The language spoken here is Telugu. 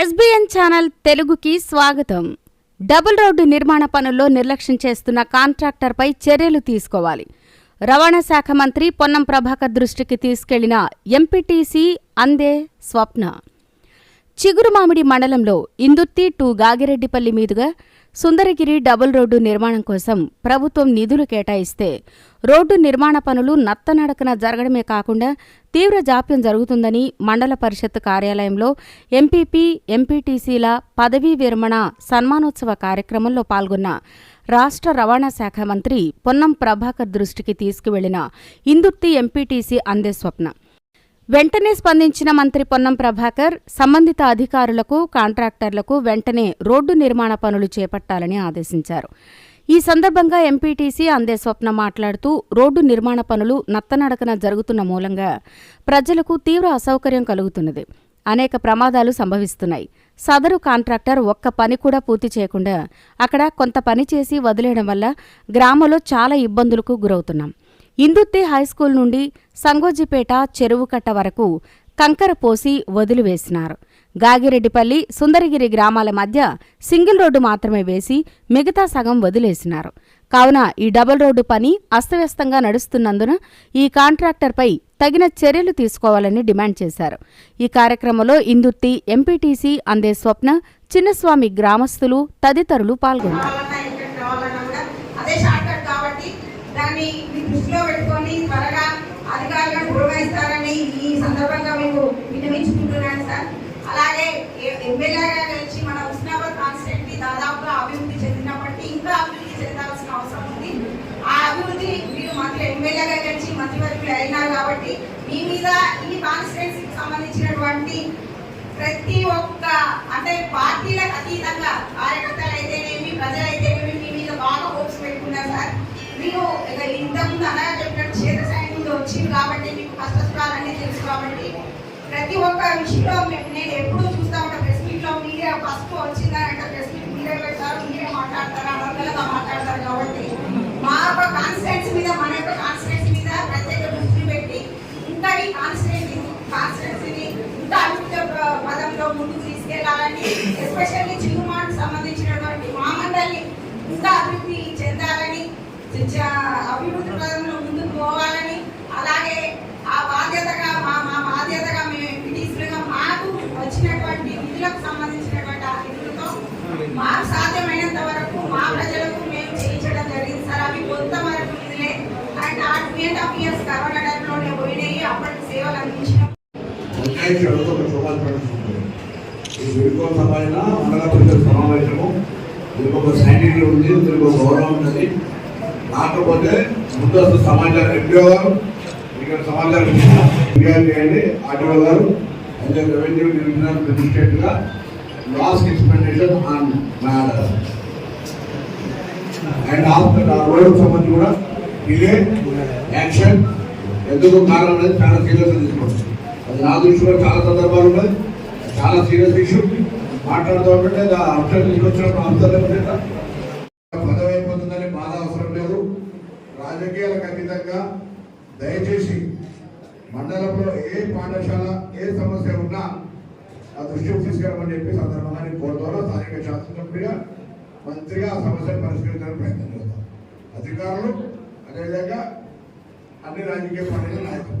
ఎస్బీఎన్ ఛానల్ తెలుగుకి స్వాగతం. డబుల్ రోడ్డు నిర్మాణ పనుల్లో నిర్లక్ష్యం చేస్తున్న కాంట్రాక్టర్పై చర్యలు తీసుకోవాలి. రవాణా శాఖ మంత్రి పొన్నం ప్రభాకర్ దృష్టికి తీసుకెళ్ళిన ఎంపీటీసీ అందే స్వప్న. చిగురుమామిడి మండలంలో ఇందుర్తి టు గాగిరెడ్డిపల్లి మీదుగా సుందరగిరి డబుల్ రోడ్డు నిర్మాణం కోసం ప్రభుత్వం నిధులు కేటాయిస్తే రోడ్డు నిర్మాణ పనులు నత్తనడకన జరగడమే కాకుండా తీవ్ర జాప్యం జరుగుతుందని మండల పరిషత్ కార్యాలయంలో ఎంపీపీ ఎంపీటీసీల పదవీ విరమణ సన్మానోత్సవ కార్యక్రమంలో పాల్గొన్న రాష్ట్ర రవాణా శాఖ మంత్రి పొన్నం ప్రభాకర్ దృష్టికి తీసుకువెళ్ళిన ఇందుర్తి ఎంపీటీసీ అందే స్వప్న. వెంటనే స్పందించిన మంత్రి పొన్నం ప్రభాకర్ సంబంధిత అధికారులకు కాంట్రాక్టర్లకు వెంటనే రోడ్డు నిర్మాణ పనులు చేపట్టాలని ఆదేశించారు. ఈ సందర్భంగా ఎంపీటీసీ అందే స్వప్న మాట్లాడుతూ రోడ్డు నిర్మాణ పనులు నత్తనడకన జరుగుతున్న మూలంగా ప్రజలకు తీవ్ర అసౌకర్యం కలుగుతున్నది. అనేక ప్రమాదాలు సంభవిస్తున్నాయి. సదరు కాంట్రాక్టర్ ఒక్క పని కూడా పూర్తి చేయకుండా అక్కడ కొంత పని చేసి వదిలేయడం వల్ల గ్రామంలో చాలా ఇబ్బందులకు గురవుతున్నాం. ఇందుత్తి హైస్కూల్ నుండి సంగోజిపేట చెరువుకట్ట వరకు కంకర పోసి వదిలివేసినారు. గాగిరెడ్డిపల్లి సుందరగిరి గ్రామాల మధ్య సింగిల్ రోడ్డు మాత్రమే వేసి మిగతా సగం వదిలేసినారు. కావున ఈ డబుల్ రోడ్డు పని అస్తవ్యస్తంగా నడుస్తున్నందున ఈ కాంట్రాక్టర్పై తగిన చర్యలు తీసుకోవాలని డిమాండ్ చేశారు. ఈ కార్యక్రమంలో ఇందుర్తి ఎంపీటీసీ అందే స్వప్న చిన్నస్వామి గ్రామస్తులు తదితరులు పాల్గొన్నారు. దాన్ని దృష్టిలో పెట్టుకొని త్వరగా అధికారులను పురమాయిస్తారని ఈ సందర్భంగా మేము విన్నవించుకుంటున్నాను సార్. అలాగే ఎమ్మెల్యేగా గెలిచి మన ఉస్నాబాద్ కాన్స్టిట్యూన్సీ దాదాపుగా అభివృద్ధి చెందినప్పటికీ ఇంకా అభివృద్ధి చెందాల్సిన అవసరం ఉంది. ఆ అభివృద్ధి మీరు మంత్రి ఎమ్మెల్యేగా గెలిచి మంత్రివర్గులు అయినారు కాబట్టి మీ మీద ఈ కాన్స్టిట్యున్సీకి సంబంధించినటువంటి ప్రతి ఒక్క అంటే పార్టీలకు అతీతంగా కార్యకర్తలు అయితేనేమి ప్రజలైతేనేమి మీ మీద బాగా హోప్స్ పెట్టుకున్నారు సార్ మీరు ఇక ఇంతకుముందు అన్నయ్య చెప్పినట్టు చేత సైన్యంలో వచ్చింది కాబట్టి మీకు కష్ట సుఖాలన్నీ తెలుసు కాబట్టి ప్రతి ఒక్క విషయంలో నేను ఎప్పుడూ చూస్తా ఉంటా. ప్రెస్ మీట్లో మీరే ఫస్ట్ వచ్చిందంటే ప్రెస్ మీట్ మీరే పెడతారు మీరే మాట్లాడతారు? అనర్గలుగా మాట్లాడతారు కాబట్టి మా యొక్క కాన్స్టిట్యూన్స్ మీద మన యొక్క కాన్స్టిట్యూన్స్ మీద ప్రత్యేక దృష్టి పెట్టి ఇంకా ఈ కాన్స్టిట్యున్సీ కాన్స్టిట్యూన్సీని ఇంకా అభివృద్ధి పదంలో ముందుకు తీసుకెళ్ళాలని ఎస్పెషల్లీ చిరుమాటకు సంబంధించినటువంటి మా మండలిని ఇంకా అభివృద్ధి చెందాలని అభివృద్ధి ముందుకు పోవాలని అలాగే ఆ బాధ్యతగా మా మా బాధ్యతగా మేము ఎంపీటీసీలుగా మాకు వచ్చినటువంటి నిధులకు సంబంధించినటువంటి ఆ నిధులతో మాకు సాధ్యమైనంత వరకు మా ప్రజలకు మేము చేయించడం జరిగింది. సార్ అవి కొంతవరకు నిధులే. అండ్ ఆ two and half years corona టైంలోనే పోయినాయి. అప్పటికి సేవలు సమావేశము దీనికి ఒక సైనికులు ఉంది దీనికి ఒక గౌరవం ఉన్నది రాకపోతే ముందస్తు సమాచారం ఎంపీఓ గారు ఇక్కడ సమాచారం ఫిర్యాదు చేయండి. ఆర్టీఓ గారు అదే revenue divisional మెజిస్ట్రేట్గా last expenditure on matter and after ఆ రోడ్ సంబంధించి కూడా డిలే యాక్షన్ ఎందుకు కారణం అనేది చాలా సీరియస్ తీసుకోవచ్చు. అది నా దృష్టిలో చాలా సందర్భాలు ఉన్నాయి. చాలా సీరియస్ ఇష్యూ మాట్లాడుతూ ఉంటుంటే అంశాలు తీసుకొచ్చినప్పుడు అంశాలు దయచేసి మండలంలో ఏ పాఠశాల ఏ సమస్య ఉన్నా ఆ దృష్టికి తీసుకురామని చెప్పి సందర్భంగా నేను కోరుతాను స్థానిక శాసనసభ్యుడిగా మంత్రిగా ఆ సమస్యను పరిష్కరించడానికి ప్రయత్నం చేస్తాను. అధికారులు అదేవిధంగా అన్ని రాజకీయ పార్టీల నాయకులు.